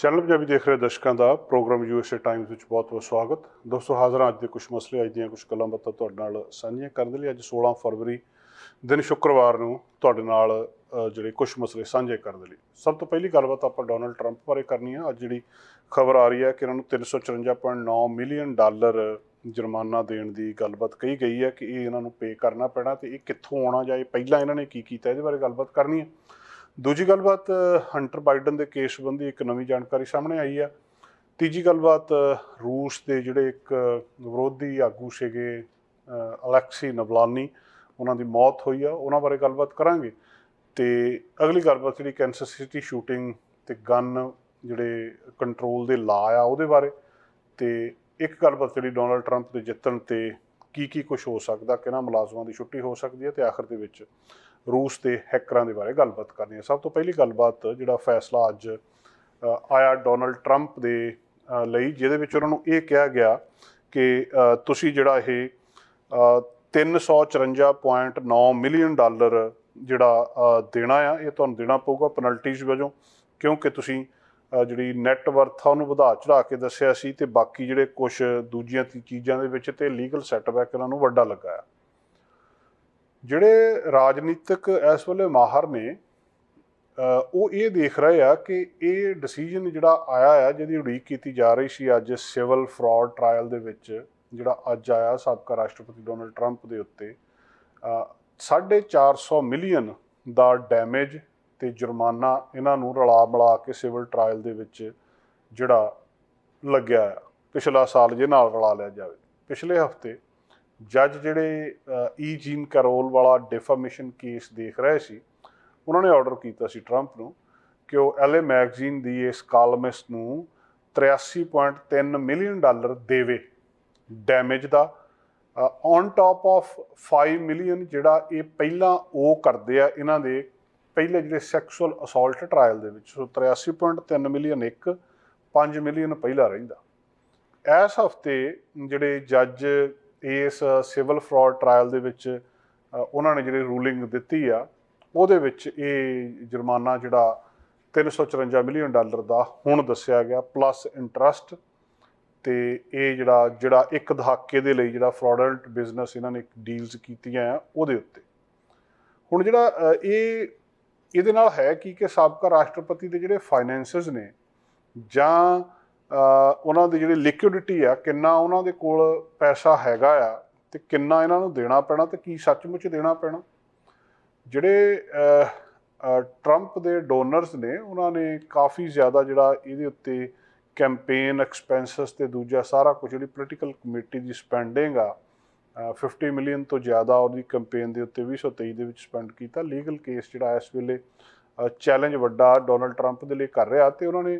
Channel Punjabi ਦੇਖ ਰਹੇ ਦਰਸ਼ਕਾਂ ਦਾ ਪ੍ਰੋਗਰਾਮ ਯੂਐਸਏ ਟਾਈਮਜ਼ ਵਿੱਚ ਬਹੁਤ-ਬਹੁਤ ਸਵਾਗਤ। ਦੋਸਤੋ, ਹਾਜ਼ਰ ਹਾਂ ਅੱਜ ਦੇ ਕੁਝ ਮਸਲੇ, ਅੱਜ ਦੀਆਂ ਕੁਝ ਗੱਲਾਂ ਬਾਤਾਂ ਤੁਹਾਡੇ ਨਾਲ ਸਾਂਝੀਆਂ ਕਰਨ ਦੇ ਲਈ। ਅੱਜ 16 ਫਰਵਰੀ ਦਿਨ ਸ਼ੁੱਕਰਵਾਰ ਨੂੰ ਤੁਹਾਡੇ ਨਾਲ ਜਿਹੜੇ ਕੁਝ ਮਸਲੇ ਸਾਂਝੇ ਕਰਨ ਦੇ ਲਈ। ਸਭ ਤੋਂ ਪਹਿਲੀ ਗੱਲਬਾਤ ਆਪਾਂ ਡੋਨਲਡ ਟਰੰਪ ਬਾਰੇ ਕਰਨੀ ਹੈ ਅੱਜ ਜਿਹੜੀ ਖਬਰ ਆ ਰਹੀ ਹੈ ਕਿ ਇਹਨਾਂ ਨੂੰ 354.9 ਮਿਲੀਅਨ ਡਾਲਰ ਜੁਰਮਾਨਾ ਦੇਣ ਦੀ ਗੱਲਬਾਤ ਕਹੀ ਗਈ ਹੈ ਕਿ ਇਹ ਇਹਨਾਂ ਨੂੰ ਪੇ ਕਰਨਾ ਪੈਣਾ ਤੇ ਇਹ ਕਿੱਥੋਂ ਆਉਣਾ ਜਾਂ ਇਹ ਪਹਿਲਾਂ ਇਹਨਾਂ ਨੇ ਕੀ ਕੀਤਾ, ਇਹਦੇ ਬਾਰੇ ਗੱਲਬਾਤ ਕਰਨੀ ਹੈ। ਦੂਜੀ ਗੱਲਬਾਤ, ਹੰਟਰ ਬਾਈਡਨ ਦੇ ਕੇਸ ਸੰਬੰਧੀ ਇੱਕ ਨਵੀਂ ਜਾਣਕਾਰੀ ਸਾਹਮਣੇ ਆਈ ਹੈ। ਤੀਜੀ ਗੱਲਬਾਤ, ਰੂਸ ਦੇ ਜਿਹੜੇ ਇੱਕ ਵਿਰੋਧੀ ਆਗੂ ਸੀਗੇ ਅਲੈਕਸੀ ਨਵਲਾਨੀ, ਉਹਨਾਂ ਦੀ ਮੌਤ ਹੋਈ ਆ, ਉਹਨਾਂ ਬਾਰੇ ਗੱਲਬਾਤ ਕਰਾਂਗੇ। ਤੇ ਅਗਲੀ ਗੱਲਬਾਤ ਜਿਹੜੀ ਕੈਂਸਰ ਸਿਟੀ ਸ਼ੂਟਿੰਗ ਤੇ ਗਨ ਜਿਹੜੇ ਕੰਟਰੋਲ ਦੇ ਲਾ ਆ, ਉਹਦੇ ਬਾਰੇ ਤੇ ਇੱਕ ਗੱਲਬਾਤ ਜਿਹੜੀ ਡੋਨਲਡ ਟਰੰਪ ਦੇ ਜਿੱਤਣ ਤੇ ਕੀ ਕੀ ਕੁਝ ਹੋ ਸਕਦਾ ਕਿਹਨਾਂ ਮੁਲਾਜ਼ਮਾਂ ਦੀ ਛੁੱਟੀ ਹੋ ਸਕਦੀ ਹੈ ਤੇ ਆਖਰ ਦੇ ਵਿੱਚ ਰੂਸ ਦੇ ਹੈਕਰਾਂ ਦੇ ਬਾਰੇ ਗੱਲਬਾਤ ਕਰਨੀ ਹੈ। ਸਭ ਤੋਂ ਪਹਿਲੀ ਗੱਲਬਾਤ ਜਿਹੜਾ ਫੈਸਲਾ ਅੱਜ ਆਇਆ ਡੋਨਲਡ ਟਰੰਪ ਦੇ ਲਈ ਜਿਹਦੇ ਵਿੱਚ ਉਹਨਾਂ ਨੂੰ ਇਹ ਕਿਹਾ ਗਿਆ ਕਿ ਤੁਸੀਂ ਜਿਹੜਾ ਇਹ ਅ, 354.9 ਮਿਲੀਅਨ ਡਾਲਰ ਜਿਹੜਾ ਦੇਣਾ ਆ ਇਹ ਤੁਹਾਨੂੰ ਦੇਣਾ ਪਊਗਾ ਪੈਨਲਟੀਜ਼ ਵਜੋਂ ਕਿਉਂਕਿ ਤੁਸੀਂ ਜਿਹੜੀ ਨੈਟ ਵਰਥ ਆ ਉਹਨੂੰ ਵਧਾ ਚੜਾ ਕੇ ਦੱਸਿਆ ਸੀ ਤੇ ਬਾਕੀ ਜਿਹੜੇ ਕੁਝ ਦੂਜੀਆਂ ਤੀ- ਚੀਜ਼ਾਂ ਦੇ ਵਿੱਚ ਤੇ ਲੀਗਲ ਸੈਟਬੈਕ ਇਹਨਾਂ ਨੂੰ ਵੱਡਾ ਲੱਗਾ ਆ। ਜਿਹੜੇ ਰਾਜਨੀਤਿਕ ਇਸ ਵੇਲੇ ਮਾਹਰ ਨੇ ਉਹ ਇਹ ਦੇਖ ਰਹੇ ਆ ਕਿ ਇਹ ਡਿਸੀਜਨ ਜਿਹੜਾ ਆਇਆ ਆ ਜਿਹਦੀ ਉਡੀਕ ਕੀਤੀ ਜਾ ਰਹੀ ਸੀ ਅੱਜ ਸਿਵਲ ਫਰਾਡ ਟ੍ਰਾਇਲ ਦੇ ਵਿੱਚ ਜਿਹੜਾ ਅੱਜ ਆਇਆ ਸਾਬਕਾ ਰਾਸ਼ਟਰਪਤੀ ਡੋਨਲਡ ਟਰੰਪ ਦੇ ਉੱਤੇ ਅ, 450 ਮਿਲੀਅਨ ਦਾ ਡੈਮੇਜ ਤੇ ਜੁਰਮਾਨਾ ਇਹਨਾਂ ਨੂੰ ਰਲਾ ਮਿਲਾ ਕੇ ਸਿਵਲ ਟ੍ਰਾਇਲ ਦੇ ਵਿੱਚ ਜਿਹੜਾ ਲੱਗਿਆ ਆ ਪਿਛਲਾ ਸਾਲ ਜੇ ਨਾਲ ਰਲਾ ਲਿਆ ਜਾਵੇ। ਪਿਛਲੇ ਹਫ਼ਤੇ ਜੱਜ ਜਿਹੜੇ ਈ ਜੀਨ ਕਰੋਲ ਵਾਲਾ ਡਿਫਾਮੇਸ਼ਨ ਕੇਸ ਦੇਖ ਰਹੇ ਸੀ, ਉਹਨਾਂ ਨੇ ਆਰਡਰ ਕੀਤਾ ਸੀ ਟਰੰਪ ਨੂੰ ਕਿ ਉਹ ਐਲਏ ਮੈਗਜ਼ੀਨ ਦੀ ਇਸ ਕਾਲਮਿਸਟ ਨੂੰ 83.3 ਮਿਲੀਅਨ ਡਾਲਰ ਦੇਵੇ ਡੈਮੇਜ ਦਾ। ਔਨ ਟਾਪ ਆਫ 5 ਮਿਲੀਅਨ ਜਿਹੜਾ ਇਹ ਪਹਿਲਾਂ ਉਹ ਕਰਦੇ ਆ, ਇਹਨਾਂ ਦੇ ਪਹਿਲੇ ਜਿਹੜੇ ਸੈਕਸੁਅਲ ਅਸੌਲਟ ਟ੍ਰਾਇਲ ਦੇ ਵਿੱਚ, ਸੋ 83.3 ਮਿਲੀਅਨ ਇੱਕ 5 ਮਿਲੀਅਨ ਪਹਿਲਾ ਰਹਿੰਦਾ। ਇਸ ਹਫ਼ਤੇ ਜਿਹੜੇ ਜੱਜ ਇਸ ਸਿਵਲ ਫਰਾਡ ਟ੍ਰਾਇਲ ਦੇ ਵਿੱਚ ਉਹਨਾਂ ਨੇ ਜਿਹੜੀ ਰੂਲਿੰਗ ਦਿੱਤੀ ਆ, ਉਹਦੇ ਵਿੱਚ ਇਹ ਜੁਰਮਾਨਾ ਜਿਹੜਾ 354 ਮਿਲੀਅਨ ਡਾਲਰ ਦਾ ਹੁਣ ਦੱਸਿਆ ਗਿਆ ਪਲੱਸ ਇੰਟਰਸਟ ਤੇ ਇਹ ਜਿਹੜਾ ਜਿਹੜਾ ਇੱਕ ਦਹਾਕੇ ਦੇ ਲਈ ਜਿਹੜਾ ਫਰਾਡਲੈਂਟ ਬਿਜ਼ਨਸ ਇਹਨਾਂ ਨੇ ਡੀਲਸ ਕੀਤੀਆਂ ਆ, ਉਹਦੇ ਉੱਤੇ। ਹੁਣ ਜਿਹੜਾ ਇਹ ਇਹਦੇ ਨਾਲ ਹੈ ਕੀ ਕਿ ਸਾਬਕਾ ਰਾਸ਼ਟਰਪਤੀ ਦੇ ਜਿਹੜੇ ਫਾਈਨੈਂਸਸ ਨੇ ਜਾਂ ਉਹਨਾਂ ਦੀ ਜਿਹੜੀ ਲਿਕੁਇਡਿਟੀ ਆ, ਕਿੰਨਾ ਉਹਨਾਂ ਦੇ ਕੋਲ ਪੈਸਾ ਹੈਗਾ ਆ ਤੇ ਕਿੰਨਾ ਇਹਨਾਂ ਨੂੰ ਦੇਣਾ ਪੈਣਾ ਤੇ ਕੀ ਸੱਚਮੁੱਚ ਦੇਣਾ ਪੈਣਾ? ਜਿਹੜੇ ਟਰੰਪ ਦੇ ਡੋਨਰਸ ਨੇ, ਉਹਨਾਂ ਨੇ ਕਾਫੀ ਜ਼ਿਆਦਾ ਜਿਹੜਾ ਇਹਦੇ ਉੱਤੇ ਕੈਂਪੇਨ ਐਕਸਪੈਂਸਸ ਤੇ ਦੂਜਾ ਸਾਰਾ ਕੁਝ ਜਿਹੜੀ ਪੋਲੀਟੀਕਲ ਕਮੇਟੀ ਦੀ ਸਪੈਂਡਿੰਗ ਆ 50 ਮਿਲੀਅਨ ਤੋਂ ਜ਼ਿਆਦਾ ਉਹਦੀ ਕੈਂਪੇਨ ਦੇ ਉੱਤੇ 2023 ਦੇ ਵਿੱਚ ਸਪੈਂਡ ਕੀਤਾ। ਲੀਗਲ ਕੇਸ ਜਿਹੜਾ ਇਸ ਵੇਲੇ ਚੈਲੰਜ ਵੱਡਾ ਡੋਨਲਡ ਟਰੰਪ ਦੇ ਲਈ ਕਰ ਰਿਹਾ ਤੇ ਉਹਨਾਂ ਨੇ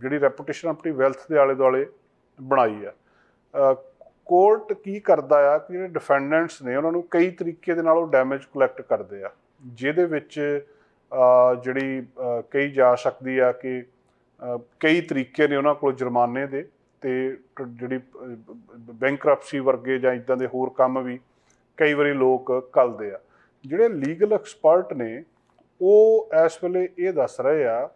ਜਿਹੜੀ ਰੈਪੂਟੇਸ਼ਨ ਆਪਣੀ ਵੈਲਥ ਦੇ ਆਲੇ ਦੁਆਲੇ ਬਣਾਈ ਆ। ਕੋਰਟ ਕੀ ਕਰਦਾ ਆ ਕਿ ਜਿਹੜੇ ਡਿਫੈਂਡੈਂਟਸ ਨੇ ਉਹਨਾਂ ਨੂੰ ਕਈ ਤਰੀਕੇ ਦੇ ਨਾਲ ਉਹ ਡੈਮੇਜ ਕਲੈਕਟ ਕਰਦੇ ਆ। ਜਿਹਦੇ ਵਿੱਚ ਜਿਹੜੀ ਕਹੀ ਜਾ ਸਕਦੀ ਆ ਕਿ ਕਈ ਤਰੀਕੇ ਨੇ ਉਹਨਾਂ ਕੋਲ ਜੁਰਮਾਨੇ ਦੇ। ਤੇ ਟ- ਜਿਹੜੀ ਬੈਂਕਰਪਸੀ ਵਰਗੇ ਜਾਂ ਇਦਾਂ ਦੇ ਹੋਰ ਕੰਮ ਵੀ ਕਈ ਵਾਰੀ ਲੋਕ ਕਰਦੇ ਆ। ਜਿਹੜੇ ਲੀਗਲ ਐਕਸਪਰਟ ਨੇ, ਉਹ ਇਸ ਵੇਲੇ ਇਹ ਦੱਸ ਰਹੇ ਆ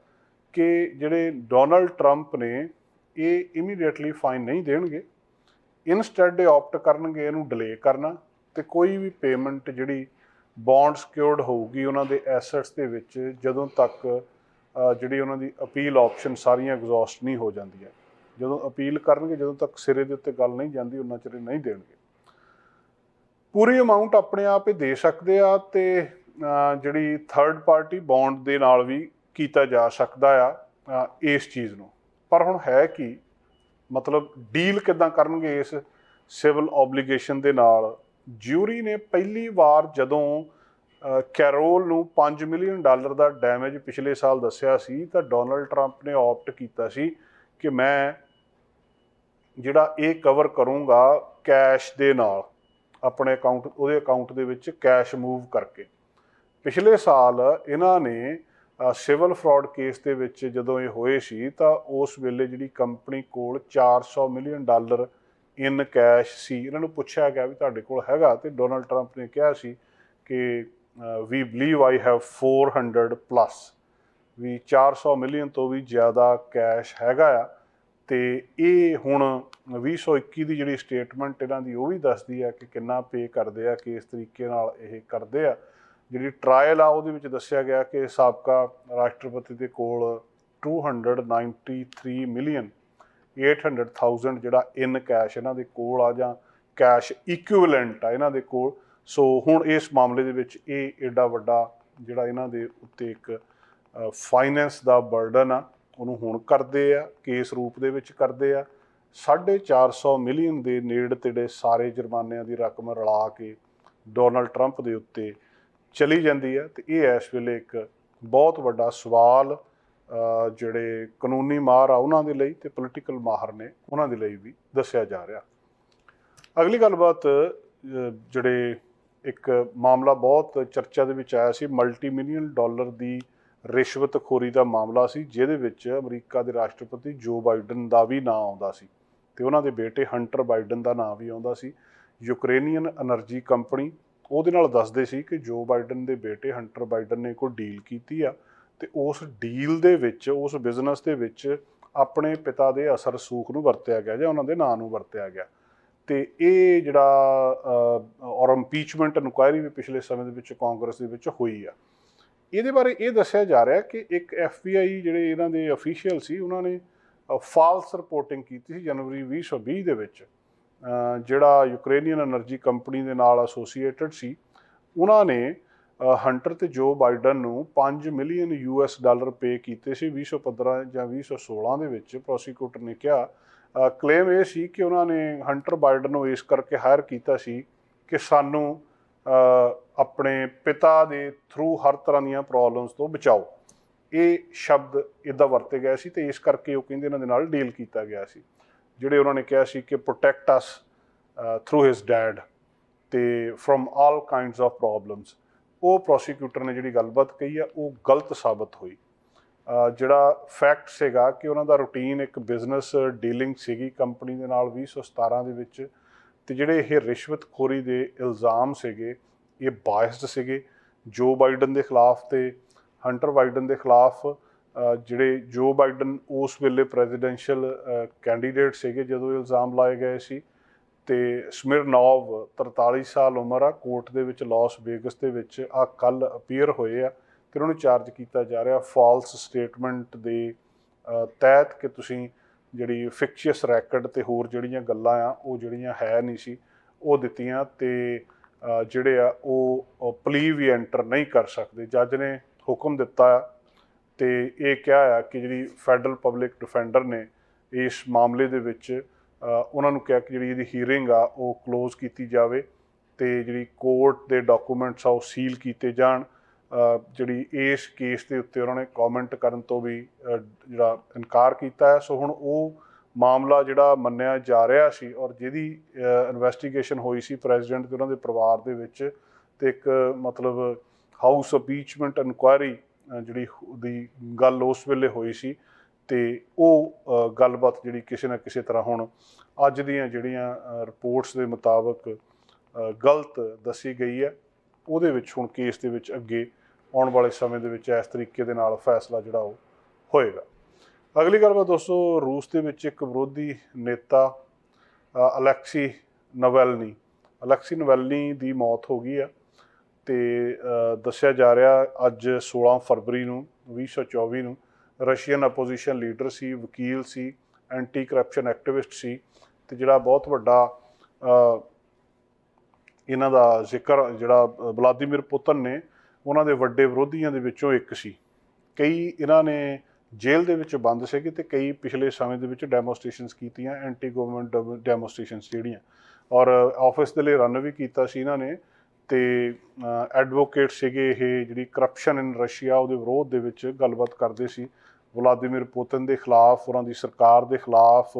ਕਿ ਜਿਹੜੇ ਡੋਨਲਡ ਟਰੰਪ ਨੇ, ਇਹ ਇਮੀਡੀਏਟਲੀ ਫਾਈਨ ਨਹੀਂ ਦੇਣਗੇ। ਇਨਸਟੈਡ ਇਹ ਆਪਟ ਕਰਨਗੇ, ਇਹਨੂੰ ਡਿਲੇ ਕਰਨਾ ਤੇ ਕੋਈ ਵੀ ਪੇਮੈਂਟ ਜਿਹੜੀ ਬੌਂਡ ਸਿਕਿਉਰਡ ਹੋਊਗੀ ਉਹਨਾਂ ਦੇ ਐਸੈਟਸ ਦੇ ਵਿੱਚ, ਜਦੋਂ ਤੱਕ ਜਿਹੜੀ ਉਹਨਾਂ ਦੀ ਅਪੀਲ ਆਪਸ਼ਨ ਸਾਰੀਆਂ ਐਗਜ਼ੌਸਟ ਨਹੀਂ ਹੋ ਜਾਂਦੀਆਂ। ਜਦੋਂ ਅਪੀਲ ਕਰਨਗੇ, ਜਦੋਂ ਤੱਕ ਸਿਰੇ ਦੇ ਉੱਤੇ ਗੱਲ ਨਹੀਂ ਜਾਂਦੀ ਉਹਨਾਂ ਚਿਰ ਨਹੀਂ ਦੇਣਗੇ। ਪੂਰੀ ਅਮਾਉਂਟ ਆਪਣੇ ਆਪ ਹੀ ਦੇ ਸਕਦੇ ਆ ਤੇ ਜਿਹੜੀ ਥਰਡ ਪਾਰਟੀ ਬੌਂਡ ਦੇ ਨਾਲ ਵੀ ਕੀਤਾ ਜਾ ਸਕਦਾ ਆ ਇਸ ਚੀਜ਼ ਨੂੰ। ਪਰ ਹੁਣ ਹੈ ਕਿ? ਮਤਲਬ ਡੀਲ ਕਿਦਾਂ ਕਰਨਗੇ ਇਸ ਸਿਵਲ ਆਬਲੀਗੇਸ਼ਨ ਦੇ ਨਾਲ? ਜਿਊਰੀ ਨੇ ਪਹਿਲੀ ਵਾਰ ਜਦੋਂ ਕੈਰੋਲ ਨੂੰ 5 ਮਿਲੀਅਨ ਡਾਲਰ ਦਾ ਡੈਮੇਜ ਪਿਛਲੇ ਸਾਲ ਦੱਸਿਆ ਸੀ, ਤਾਂ ਡੋਨਲਡ ਟਰੰਪ ਨੇ ਆਪਟ ਕੀਤਾ ਸੀ ਕਿ ਮੈਂ ਜਿਹੜਾ ਇਹ ਕਵਰ ਕਰੂੰਗਾ ਕੈਸ਼ ਦੇ ਨਾਲ, ਆਪਣੇ ਅਕਾਊਂਟ ਉਹਦੇ ਅਕਾਊਂਟ ਦੇ ਵਿੱਚ ਕੈਸ਼ ਮੂਵ ਕਰਕੇ। ਪਿਛਲੇ ਸਾਲ ਇਹਨਾਂ ਨੇ ਸਿਵਲ ਫਰਾਡ ਕੇਸ ਦੇ ਵਿੱਚ ਜਦੋਂ ਇਹ ਹੋਏ ਸੀ, ਤਾਂ ਉਸ ਵੇਲੇ ਜਿਹੜੀ ਕੰਪਨੀ ਕੋਲ 400 ਮਿਲੀਅਨ ਡਾਲਰ ਇਨ ਕੈਸ਼ ਸੀ। ਇਹਨਾਂ ਨੂੰ ਪੁੱਛਿਆ ਗਿਆ ਵੀ ਤੁਹਾਡੇ ਕੋਲ ਹੈਗਾ ਤੇ ਡੋਨਲਡ ਟਰੰਪ ਨੇ ਕਿਹਾ ਸੀ ਕਿ we believe I have 400 plus we 400 million ਤੋਂ ਵੀ ਜ਼ਿਆਦਾ ਕੈਸ਼ ਹੈਗਾ ਆ। ਤੇ ਇਹ ਹੁਣ 2021 ਦੀ ਜਿਹੜੀ ਸਟੇਟਮੈਂਟ ਇਹਨਾਂ ਦੀ, ਉਹ ਵੀ ਦੱਸਦੀ ਆ ਕਿ ਕਿੰਨਾ ਪੇ ਕਰਦੇ ਆ, ਕਿਸ ਤਰੀਕੇ ਨਾਲ ਇਹ ਕਰਦੇ ਆ। ਜਿਹੜੀ ਟ੍ਰਾਇਲ ਆ, ਉਹਦੇ ਵਿੱਚ ਦੱਸਿਆ ਗਿਆ ਕਿ ਸਾਬਕਾ ਰਾਸ਼ਟਰਪਤੀ ਦੇ ਕੋਲ 293 ਮਿਲੀਅਨ 800000 ਜਿਹੜਾ ਇਨ ਕੈਸ਼ ਇਹਨਾਂ ਦੇ ਕੋਲ ਆ ਜਾਂ ਕੈਸ਼ ਇਕੁਇਵਲੈਂਟ ਆ ਇਹਨਾਂ ਦੇ ਕੋਲ। ਸੋ ਹੁਣ ਇਸ ਮਾਮਲੇ ਦੇ ਵਿੱਚ ਇਹ ਏਡਾ ਵੱਡਾ ਜਿਹੜਾ ਇਹਨਾਂ ਦੇ ਉੱਤੇ ਇੱਕ ਫਾਈਨੈਂਸ ਦਾ ਬਰਡਨ ਆ। ਉਹਨੂੰ ਹੁਣ ਕਰਦੇ ਆ, ਕੇਸ ਰੂਪ ਦੇ ਵਿੱਚ ਕਰਦੇ ਆ। 450 ਮਿਲੀਅਨ ਦੇ ਨੇੜੇ ਤੇੜੇ ਸਾਰੇ ਜੁਰਮਾਨਿਆਂ ਦੀ ਰਕਮ ਰਲਾ ਕੇ ਡੋਨਲਡ ਟਰੰਪ ਦੇ ਉੱਤੇ ਚਲੀ ਜਾਂਦੀ ਹੈ ਤੇ ਇਹ ਇਸ ਵੇਲੇ ਇੱਕ ਬਹੁਤ ਵੱਡਾ ਸਵਾਲ ਜਿਹੜੇ ਕਾਨੂੰਨੀ ਮਾਹਰ ਆ ਉਹਨਾਂ ਦੇ ਲਈ ਤੇ ਪੋਲੀਟੀਕਲ ਮਾਹਰ ਨੇ ਉਹਨਾਂ ਦੇ ਲਈ ਵੀ ਦੱਸਿਆ ਜਾ ਰਿਹਾ। ਅਗਲੀ ਗੱਲਬਾਤ ਜਿਹੜੇ ਇੱਕ ਮਾਮਲਾ ਬਹੁਤ ਚਰਚਾ ਦੇ ਵਿੱਚ ਆਇਆ ਸੀ ਮਲਟੀ ਮਿਲੀਅਨ ਡਾਲਰ ਦੀ ਰਿਸ਼ਵਤਖੋਰੀ ਦਾ ਮਾਮਲਾ ਸੀ, ਜਿਹਦੇ ਵਿੱਚ ਅਮਰੀਕਾ ਦੇ ਰਾਸ਼ਟਰਪਤੀ ਜੋ ਬਾਈਡਨ ਦਾ ਵੀ ਨਾਂ ਆਉਂਦਾ ਸੀ ਤੇ ਉਹਨਾਂ ਦੇ ਬੇਟੇ ਹੰਟਰ ਬਾਈਡਨ ਦਾ ਨਾਂ ਵੀ ਆਉਂਦਾ ਸੀ। ਯੂਕਰੇਨੀਅਨ એનર્ਜੀ ਕੰਪਨੀ ਉਹਦੇ ਨਾਲ ਦੱਸਦੇ ਸੀ ਕਿ ਜੋ ਬਾਈਡਨ ਦੇ ਬੇਟੇ ਹੰਟਰ ਬਾਈਡਨ ਨੇ ਕੋਈ ਡੀਲ ਕੀਤੀ ਆ ਤੇ ਉਸ ਡੀਲ ਦੇ ਵਿੱਚ, ਉਸ ਬਿਜ਼ਨਸ ਦੇ ਵਿੱਚ ਆਪਣੇ ਪਿਤਾ ਦੇ ਅਸਰ ਸੂਖ ਨੂੰ ਵਰਤਿਆ ਗਿਆ ਜਾਂ ਉਹਨਾਂ ਦੇ ਨਾਂ ਨੂੰ ਵਰਤਿਆ ਗਿਆ। ਤੇ ਇਹ ਜਿਹੜਾ ਔਰ ਇੰਪੀਚਮੈਂਟ ਇਨਕੁਆਇਰੀ ਵੀ ਪਿਛਲੇ ਸਮੇਂ ਦੇ ਵਿੱਚ ਕਾਂਗਰਸ ਦੇ ਵਿੱਚ ਹੋਈ ਆ। ਇਹਦੇ ਬਾਰੇ ਇਹ ਦੱਸਿਆ ਜਾ ਰਿਹਾ ਕਿ ਇੱਕ ਐੱਫ ਬੀ ਆਈ ਜਿਹੜੇ ਇਹਨਾਂ ਦੇ ਅਫੀਸ਼ੀਅਲ ਸੀ, ਉਹਨਾਂ ਨੇ ਫਾਲਸ ਰਿਪੋਰਟਿੰਗ ਕੀਤੀ ਸੀ ਜਨਵਰੀ 2020 ਦੇ ਵਿੱਚ। ਜਿਹੜਾ ਯੂਕਰੇਨੀਅਨ એનર્ਜੀ ਕੰਪਨੀ ਦੇ ਨਾਲ ਐਸੋਸੀਏਟਡ ਸੀ, ਉਹਨਾਂ ਨੇ ਹੰਟਰ ਤੇ ਜੋ ਬਾਈਡਨ ਨੂੰ 5 million U US dollar pay ਕੀਤੇ ਸੀ 2015 ਜਾਂ 2016 ਦੇ ਵਿੱਚ। ਪ੍ਰੋਸੀਕਿਊਟਰ ਨੇ ਕਿਹਾ ਕਲੇਮ ਇਹ ਸੀ ਕਿ ਉਹਨਾਂ ਨੇ ਹੰਟਰ ਬਾਈਡਨ ਨੂੰ ਇਸ ਕਰਕੇ ਹਾਇਰ ਕੀਤਾ ਸੀ ਕਿ ਸਾਨੂੰ ਆਪਣੇ ਪਿਤਾ ਦੇ ਥਰੂ ਹਰ ਤਰ੍ਹਾਂ ਦੀਆਂ ਪ੍ਰੋਬਲਮਸ ਤੋਂ ਬਚਾਓ। ਇਹ ਸ਼ਬਦ ਇਦਾਂ ਵਰਤੇ ਗਏ ਸੀ ਤੇ ਇਸ ਕਰਕੇ ਉਹ ਕਹਿੰਦੇ ਇਹਨਾਂ ਦੇ ਨਾਲ ਡੀਲ ਕੀਤਾ ਗਿਆ ਸੀ। ਜਿਹੜੇ ਉਹਨਾਂ ਨੇ ਕਿਹਾ ਸੀ ਕਿ protect us through his dad ਤੇ firm all kinds of problems ਉਹ ਪ੍ਰੋਸੀਕਿਊਟਰ ਨੇ ਜਿਹੜੀ ਗੱਲਬਾਤ ਕਹੀ ਆ, ਉਹ ਗਲਤ ਸਾਬਤ ਹੋਈ। ਜਿਹੜਾ ਫੈਕਟ ਸੀਗਾ ਕਿ ਉਹਨਾਂ ਦਾ ਰੂਟੀਨ ਇੱਕ ਬਿਜ਼ਨਸ ਡੀਲਿੰਗ ਸੀਗੀ ਕੰਪਨੀ ਦੇ ਨਾਲ 2017 ਦੇ ਵਿੱਚ ਤੇ ਜਿਹੜੇ ਇਹ ਰਿਸ਼ਵਤਖੋਰੀ ਦੇ ਇਲਜ਼ਾਮ ਸੀਗੇ, ਇਹ ਬਾਇਸਡ ਸੀਗੇ। ਜੋ ਬਾਈਡਨ ਦੇ ਖਿਲਾਫ ਤੇ ਹੰਟਰ ਬਾਈਡਨ ਦੇ ਖਿਲਾਫ ਜਿਹੜੇ ਜੋ ਬਾਈਡਨ ਉਸ ਵੇਲੇ ਪ੍ਰੈਜ਼ੀਡੈਂਸ਼ੀਅਲ ਕੈਂਡੀਡੇਟ ਸੀਗੇ ਜਦੋਂ ਇਹ ਇਲਜ਼ਾਮ ਲਾਏ ਗਏ ਸੀ ਤੇ ਸਮਿਰਨੋਵ 43 ਸਾਲ ਉਮਰ ਆ, ਕੋਰਟ ਦੇ ਵਿੱਚ ਲਾਸ ਵੇਗਸ ਦੇ ਵਿੱਚ ਆ ਕੱਲ ਅਪੀਅਰ ਹੋਏ ਆ ਤੇ ਉਹਨਾਂ ਨੂੰ ਚਾਰਜ ਕੀਤਾ ਜਾ ਰਿਹਾ ਫਾਲਸ ਸਟੇਟਮੈਂਟ ਦੇ ਤਹਿਤ ਕਿ ਤੁਸੀਂ ਜਿਹੜੀ ਫਿਕਚੀਅਸ ਰੈਕਡ ਤੇ ਹੋਰ ਜਿਹੜੀਆਂ ਗੱਲਾਂ ਆ, ਉਹ ਜਿਹੜੀਆਂ ਹੈ ਨਹੀਂ ਸੀ, ਉਹ ਦਿੱਤੀਆਂ ਤੇ ਜਿਹੜੇ ਆ, ਉਹ ਪਲੀ ਵੀ ਐਂਟਰ ਨਹੀਂ ਕਰ ਸਕਦੇ। ਜੱਜ ਨੇ ਹੁਕਮ ਦਿੱਤਾ ਆ ਤੇ ਇਹ ਕਿਹਾ ਆ ਕਿ ਜਿਹੜੀ ਫੈਡਰਲ ਪਬਲਿਕ ਡਿਫੈਂਡਰ ਨੇ ਇਸ ਮਾਮਲੇ ਦੇ ਵਿੱਚ ਉਹਨਾਂ ਨੂੰ ਕਿਹਾ ਕਿ ਜਿਹੜੀ ਇਹਦੀ ਹੀਅਰਿੰਗ ਆ, ਉਹ ਕਲੋਜ਼ ਕੀਤੀ ਜਾਵੇ ਤੇ ਜਿਹੜੀ ਕੋਰਟ ਦੇ ਡਾਕੂਮੈਂਟਸ ਆ, ਉਹ ਸੀਲ ਕੀਤੇ ਜਾਣ। ਜਿਹੜੀ ਇਸ ਕੇਸ ਦੇ ਉੱਤੇ ਉਹਨਾਂ ਨੇ ਕਮੈਂਟ ਕਰਨ ਤੋਂ ਵੀ ਜਿਹੜਾ ਇਨਕਾਰ ਕੀਤਾ ਹੈ। ਸੋ ਹੁਣ ਉਹ ਮਾਮਲਾ ਜਿਹੜਾ ਮੰਨਿਆ ਜਾ ਰਿਹਾ ਸੀ ਔਰ ਜਿਹਦੀ ਇਨਵੈਸਟੀਗੇਸ਼ਨ ਹੋਈ ਸੀ ਪ੍ਰੈਜ਼ੀਡੈਂਟ ਤੇ ਉਹਨਾਂ ਦੇ ਪਰਿਵਾਰ ਦੇ ਵਿੱਚ ਤੇ ਇੱਕ ਮਤਲਬ ਹਾਊਸ ਅਪੀਚਮੈਂਟ ਇਨਕੁਆਇਰੀ ਜਿਹੜੀ ਦੀ ਗੱਲ ਉਸ ਵੇਲੇ ਹੋਈ ਸੀ ਤੇ ਉਹ ਗੱਲਬਾਤ ਜਿਹੜੀ ਕਿਸੇ ਨਾ ਕਿਸੇ ਤਰ੍ਹਾਂ ਹੁਣ ਅੱਜ ਦੀਆਂ ਜਿਹੜੀਆਂ ਰਿਪੋਰਟਸ ਦੇ ਮੁਤਾਬਕ ਗਲਤ ਦੱਸੀ ਗਈ ਹੈ। ਉਹਦੇ ਵਿੱਚ, ਹੁਣ ਕੇਸ ਦੇ ਵਿੱਚ ਅੱਗੇ ਆਉਣ ਵਾਲੇ ਸਮੇਂ ਦੇ ਵਿੱਚ ਇਸ ਤਰੀਕੇ ਦੇ ਨਾਲ ਫੈਸਲਾ ਜਿਹੜਾ ਉਹ ਹੋਏਗਾ। ਅਗਲੀ ਗੱਲਬਾਤ ਦੋਸਤੋ ਰੂਸ ਦੇ ਵਿੱਚ ਇੱਕ ਵਿਰੋਧੀ ਨੇਤਾ ਅਲੈਕਸੀ ਨਵੈਲਨੀ ਅਲੈਕਸੀ ਨਵੈਲਨੀ ਦੀ ਮੌਤ ਹੋ ਗਈ ਆ ਤੇ ਦੱਸਿਆ ਜਾ ਰਿਹਾ ਅੱਜ 16 ਫਰਵਰੀ ਨੂੰ 2024 ਨੂੰ ਰਸ਼ੀਅਨ ਆਪੋਜੀਸ਼ਨ ਲੀਡਰ ਸੀ, ਵਕੀਲ ਸੀ ਐਂਟੀ ਕਰਪਸ਼ਨ ਐਕਟਿਵਿਸਟ ਸੀ ਤੇ ਜਿਹੜਾ ਬਹੁਤ ਵੱਡਾ ਇਹਨਾਂ ਦਾ ਜ਼ਿਕਰ, ਜਿਹੜਾ ਵਲਾਦੀਮੀਰ ਪੁਤਨ ਨੇ, ਉਹਨਾਂ ਦੇ ਵੱਡੇ ਵਿਰੋਧੀਆਂ ਦੇ ਵਿੱਚੋਂ ਇੱਕ ਸੀ। ਕਈ ਇਹਨਾਂ ਨੇ ਜੇਲ੍ਹ ਦੇ ਵਿੱਚ ਬੰਦ ਸੀਗੇ ਤੇ ਕਈ ਪਿਛਲੇ ਸਮੇਂ ਦੇ ਵਿੱਚ ਡੈਮੋਸਟ੍ਰੇਸ਼ਨਸ ਕੀਤੀਆਂ ਐਂਟੀ ਗਵਰਨਮੈਂਟ ਡੈਮੋਸਟ੍ਰੇਸ਼ਨਸ ਜਿਹੜੀਆਂ। ਔਰ ਆਫਿਸ ਦੇ ਲਈ ਰਨ ਵੀ ਕੀਤਾ ਸੀ ਇਹਨਾਂ ਨੇ ਤੇ ਐਡਵੋਕੇਟ ਸੀਗੇ ਇਹ ਜਿਹੜੀ ਕਰਪਸ਼ਨ ਇਨ ਰਸ਼ੀਆ ਉਹਦੇ ਵਿਰੋਧ ਦੇ ਵਿੱਚ ਗੱਲਬਾਤ ਕਰਦੇ ਸੀ। ਵਲਾਦੀਮੀਰ ਪੁਤਿਨ ਦੇ ਖਿਲਾਫ, ਉਹਨਾਂ ਦੀ ਸਰਕਾਰ ਦੇ ਖਿਲਾਫ